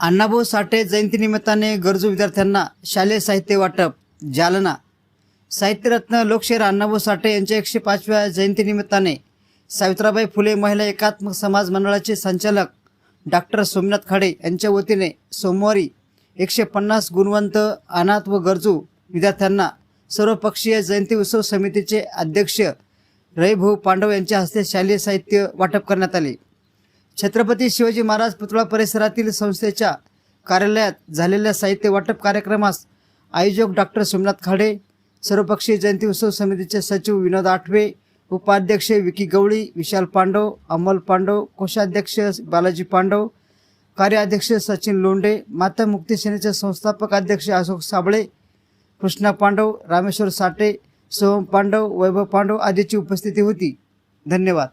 अण्णाभाऊ साठे जयंतीनिमित्ताने गरजू विद्यार्थ्यांना शालेय साहित्य वाटप जालना. साहित्यरत्न लोकशाहीर अण्णाभाऊ साठे यांच्या एकशे पाचव्या जयंतीनिमित्ताने सावित्राबाई फुले महिला एकात्मक समाज मंडळाचे संचालक डॉक्टर सोमनाथ खाडे यांच्या वतीने सोमवारी एकशे पन्नास गुणवंत अनाथ व गरजू विद्यार्थ्यांना सर्वपक्षीय जयंती उत्सव समितीचे अध्यक्ष रईभाऊ पांडव यांच्या हस्ते शालेय साहित्य वाटप करण्यात आले. छत्रपती शिवाजी महाराज पुतळा परिसरातील संस्थेच्या कार्यालयात झालेल्या साहित्य वाटप कार्यक्रमास आयोजक डॉक्टर सोमनाथ खाडे सर्वपक्षीय जयंती उत्सव समितीचे सचिव विनोद आठवे उपाध्यक्ष विकी गवळी विशाल पांडव अमोल पांडव कोषाध्यक्ष बालाजी पांडव कार्याध्यक्ष सचिन लोंढे माता मुक्ती सेनेचे संस्थापक अध्यक्ष अशोक साबळे कृष्णा पांडव रामेश्वर साठे सोहम पांडव वैभव पांडव आदीची उपस्थिती होती. धन्यवाद.